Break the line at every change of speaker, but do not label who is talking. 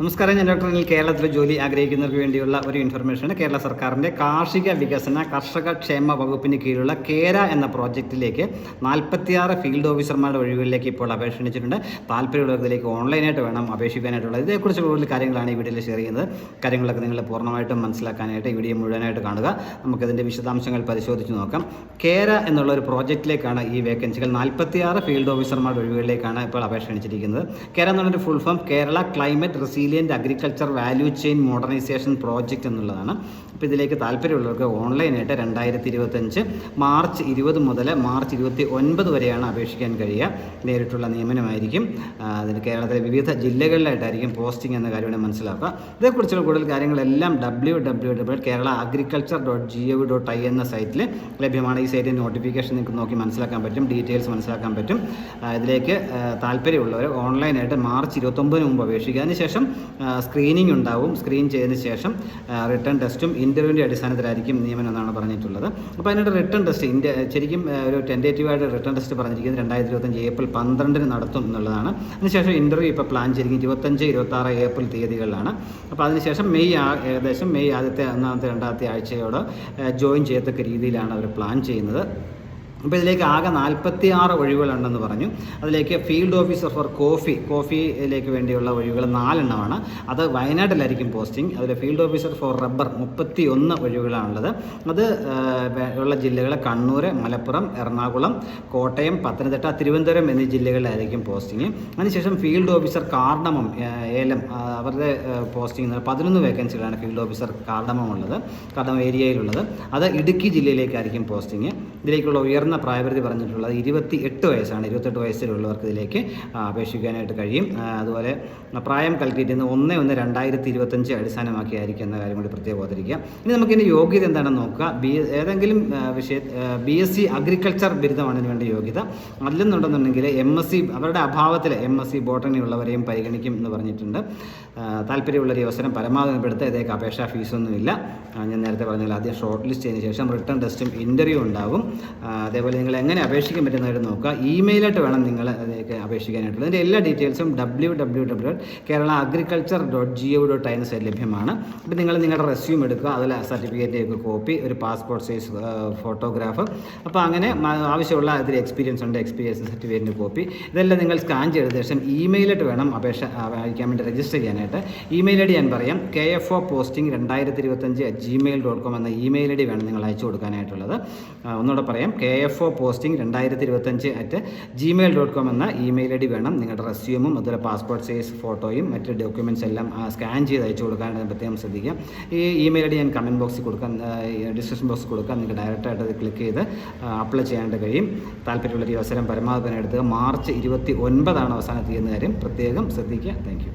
നമസ്കാരം ഞാൻ ഡോക്ടർ അനിൽ. കേരളത്തിൽ ജോലി ആഗ്രഹിക്കുന്നവർക്ക് വേണ്ടിയുള്ള ഒരു ഇൻഫർമേഷനാണ് കേരള സർക്കാരിന്റെ കാർഷിക വികസന കർഷക ക്ഷേമ വകുപ്പിന് കീഴിലുള്ള കേര എന്ന പ്രോജക്റ്റിലേക്ക് നാൽപ്പത്തിയാറ് ഫീൽഡ് ഓഫീസർമാരുടെ ഒഴിവുകളിലേക്ക് ഇപ്പോൾ അപേക്ഷ ക്ഷണിച്ചിട്ടുണ്ട്. താല്പര്യമുള്ളവരിലേക്ക് ഓൺലൈനായിട്ട് വേണം അപേക്ഷിക്കാനായിട്ടുള്ളത്. ഇതേക്കുറിച്ച് കൂടുതൽ കാര്യങ്ങളാണ് ഈ വീഡിയോയിൽ ഷെയർ ചെയ്യുന്നത്. കാര്യങ്ങളൊക്കെ നിങ്ങൾ പൂർണമായിട്ടും മനസ്സിലാക്കാനായിട്ട് ഈ വീഡിയോ മുഴുവനായിട്ട് കാണുക. നമുക്കതിന്റെ വിശദാംശങ്ങൾ പരിശോധിച്ച് നോക്കാം. കേര എന്നുള്ള ഒരു പ്രോജക്റ്റിലേക്കാണ് ഈ വേക്കൻസികൾ നാൽപ്പത്തിയാറ് ഫീൽഡ് ഓഫീസർമാരുടെ ഒഴിവുകളിലേക്കാണ് ഇപ്പോൾ അപേക്ഷ ക്ഷണിച്ചിരിക്കുന്നത്. കേര എന്നുള്ളൊരു full form Kerala climate resilient agriculture value chain modernisation project എന്നുള്ളതാണ്. അപ്പോൾ ഇതിലേക്ക് താല്പര്യമുള്ളവർക്ക് ഓൺലൈനായിട്ട് രണ്ടായിരത്തി ഇരുപത്തഞ്ച് മാർച്ച് ഇരുപത് മുതൽ മാർച്ച് ഇരുപത്തി ഒൻപത് വരെയാണ് അപേക്ഷിക്കാൻ കഴിയുക. നേരിട്ടുള്ള നിയമനമായിരിക്കും. അതിന് കേരളത്തിലെ വിവിധ ജില്ലകളിലായിട്ടായിരിക്കും പോസ്റ്റിംഗ് എന്ന കാര്യമാണ് മനസ്സിലാക്കുക. ഇതേക്കുറിച്ചുള്ള കൂടുതൽ കാര്യങ്ങളെല്ലാം W W W Kerala agriculture dot G O dot I എന്ന സൈറ്റിൽ ലഭ്യമാണ്. ഈ സൈറ്റിൽ നോട്ടിഫിക്കേഷൻ നിങ്ങൾക്ക് നോക്കി മനസ്സിലാക്കാൻ പറ്റും. ഡീറ്റെയിൽസ് മനസ്സിലാക്കാൻ പറ്റും. ഇതിലേക്ക് താല്പര്യമുള്ളവർ ഓൺലൈനായിട്ട് മാർച്ച് ഇരുപത്തൊമ്പതിന് മുമ്പ് അപേക്ഷിക്കുക. അതിനുശേഷം സ്ക്രീനിങ് ഉണ്ടാവും. സ്ക്രീൻ ചെയ്തതിന് ശേഷം റിട്ടേൺ ടെസ്റ്റും ഇന്റർവ്യൂവിന്റെ അടിസ്ഥാനത്തിലായിരിക്കും നിയമനം എന്നാണ് പറഞ്ഞിട്ടുള്ളത്. അപ്പോൾ അതിന്റെ റിട്ടേൺ ടെസ്റ്റ് ഇന്ത്യ ശരിക്കും ഒരു ടെന്റേറ്റീവായിട്ട് റിട്ടേൺ ടെസ്റ്റ് പറഞ്ഞിരിക്കുന്നത് രണ്ടായിരത്തി ഇരുപത്തഞ്ച് ഏപ്രിൽ പന്ത്രണ്ടിന് നടത്തും എന്നുള്ളതാണ്. അതിനുശേഷം ഇന്റർവ്യൂ ഇപ്പോൾ പ്ലാൻ ചെയ്തിരിക്കുന്നത് ഇരുപത്തഞ്ച് ഇരുപത്താറ് ഏപ്രിൽ തീയതികളിലാണ്. അപ്പോൾ അതിനുശേഷം മെയ് ഏകദേശം മെയ് ആദ്യത്തെ ഒന്നാമത്തെ രണ്ടാമത്തെ ആഴ്ചയോട് ജോയിൻ ചെയ്യത്തക്ക രീതിയിലാണ് അവർ പ്ലാൻ ചെയ്യുന്നത്. അപ്പോൾ ഇതിലേക്ക് ആകെ നാൽപ്പത്തി ആറ് ഒഴിവുകളുണ്ടെന്ന് പറഞ്ഞു. അതിലേക്ക് ഫീൽഡ് ഓഫീസർ ഫോർ കോഫി കോഫിയിലേക്ക് വേണ്ടിയുള്ള ഒഴിവുകൾ നാലെണ്ണമാണ്. അത് വയനാട്ടിലായിരിക്കും പോസ്റ്റിംഗ് അതിൽ ഫീൽഡ് ഓഫീസർ ഫോർ റബ്ബർ മുപ്പത്തി ഒന്ന് ഒഴിവുകളാണുള്ളത്. അത് ഉള്ള ജില്ലകൾ കണ്ണൂർ മലപ്പുറം എറണാകുളം കോട്ടയം പത്തനംതിട്ട തിരുവനന്തപുരം എന്നീ ജില്ലകളിലായിരിക്കും പോസ്റ്റിംഗ് അതിനുശേഷം ഫീൽഡ് ഓഫീസർ കാർഡമം ഏലം അവരുടെ പോസ്റ്റിംഗ് പതിനൊന്ന് വേക്കൻസികളാണ് ഫീൽഡ് ഓഫീസർ കാർഡമം ഉള്ളത് കാർഡമം ഏരിയയിലുള്ളത്. അത് ഇടുക്കി ജില്ലയിലേക്കായിരിക്കും പോസ്റ്റിംഗ് ഇതിലേക്കുള്ള ഉയർന്ന പ്രായപരിധി പറഞ്ഞിട്ടുള്ളത് ഇരുപത്തി എട്ട് വയസ്സാണ്. ഇരുപത്തെട്ട് വയസ്സിലുള്ളവർക്ക് ഇതിലേക്ക് അപേക്ഷിക്കാനായിട്ട് കഴിയും. അതുപോലെ പ്രായം ചെയ്യുന്നത് ഒന്ന് ഒന്ന് രണ്ടായിരത്തി ഇരുപത്തഞ്ച് അടിസ്ഥാനമാക്കിയായിരിക്കും എന്ന കാര്യം കൂടി പ്രത്യേകം ഓർത്തിരിക്കുക ഇനി നമുക്കിനി യോഗ്യത എന്താണെന്ന് നോക്കുക. ബി ഏതെങ്കിലും വിഷയ ബി എസ് സി അഗ്രികൾച്ചർ ബിരുദമാണ് വേണ്ടി യോഗ്യത. അല്ലെന്നുണ്ടെന്നുണ്ടെങ്കിൽ എം എസ് സി അവരുടെ അഭാവത്തിൽ എം എസ് സി ബോട്ടണി ഉള്ളവരെയും പരിഗണിക്കും എന്ന് പറഞ്ഞിട്ടുണ്ട്. താല്പര്യമുള്ള താല്പര്യമുള്ളൊരു അവസരം പരമാവധി എടുത്ത് ഇതേക്ക് അപേക്ഷാ ഫീസൊന്നുമില്ല. ഞാൻ നേരത്തെ പറഞ്ഞാൽ ആദ്യം ഷോർട്ട് ലിസ്റ്റ് ചെയ്തതിന് ശേഷം റിട്ടേൺ ടെസ്റ്റും ഇന്റർവ്യൂ ഉണ്ടാകും അതേപോലെ നിങ്ങൾ എങ്ങനെ അപേക്ഷിക്കാൻ പറ്റുന്നതായിട്ട് നോക്കുക. ഇമെയിലായിട്ട് വേണം നിങ്ങൾ അതിലേക്ക് അപേക്ഷിക്കാനായിട്ടുള്ളത് അതിന്റെ എല്ലാ ഡീറ്റെയിൽസും W W W Kerala agriculture dot G O dot I site ലഭ്യമാണ്. അപ്പോൾ നിങ്ങൾ നിങ്ങളുടെ റെസ്യൂം എടുക്കുക. അതിൽ സർട്ടിഫിക്കറ്റ് കോപ്പി ഒരു പാസ്പോർട്ട് സൈസ് ഫോട്ടോഗ്രാഫ് അപ്പോൾ അങ്ങനെ ആവശ്യമുള്ള അതിൽ എക്സ്പീരിയൻസ് ഉണ്ട്. എക്സ്പീരിയൻസ് സർട്ടിഫിക്കറ്റിന്റെ കോപ്പി ഇതെല്ലാം നിങ്ങൾ സ്കാൻ ചെയ്ത ശേഷം ഇമെയിലായിട്ട് വേണം അപേക്ഷ അയക്കാൻ വേണ്ടി രജിസ്റ്റർ ചെയ്യാനായിട്ട്. ഇമെയിൽ ഐ ഡി ഞാൻ പറയാം. കെ എഫ് ഒ പോസ്റ്റിംഗ് രണ്ടായിരത്തി ഇരുപത്തഞ്ച് അറ്റ് ജിമെയിൽ ഡോട്ട് കോം എന്ന ഇമെയിൽ ഐ ഡി വേണം നിങ്ങൾ അയച്ചു കൊടുക്കാനായിട്ടുള്ളത്. ഒന്നുകൂടെ പറയാം. കെ ഒ പോസ്റ്റിംഗ് രണ്ടായിരത്തി ഇരുപത്തഞ്ച് അറ്റ് ജിമെയിൽ ഡോട്ട് കോം എന്ന ഇമെയിൽ ഐ ഡി വേണം. നിങ്ങളുടെ റെസ്യൂമും അതുപോലെ പാസ്പോർട്ട് സൈസ് ഫോട്ടോയും മറ്റ് ഡോക്യുമെന്റ്സ് എല്ലാം സ്കാൻ ചെയ്ത് അയച്ചു കൊടുക്കാനായിട്ട് പ്രത്യേകം ശ്രദ്ധിക്കുക. ഈ ഇമെയിൽ ഐ ഡി ഞാൻ കമന്റ് ബോക്സിൽ കൊടുക്കാൻ ഡിസ്ക്രിപ്ഷൻ ബോക്സിൽ കൊടുക്കാൻ നിങ്ങൾക്ക് ഡയറക്റ്റായിട്ട് അത് ക്ലിക്ക് ചെയ്ത് അപ്ലൈ ചെയ്യാനായിട്ട് കഴിയും. താല്പര്യമുള്ള അവസരം പരമാവധി എടുത്തുക മാർച്ച് ഇരുപത്തി ഒൻപതാണ് അവസാന തീയതി കാര്യം. പ്രത്യേകം ശ്രദ്ധിക്കുക. താങ്ക്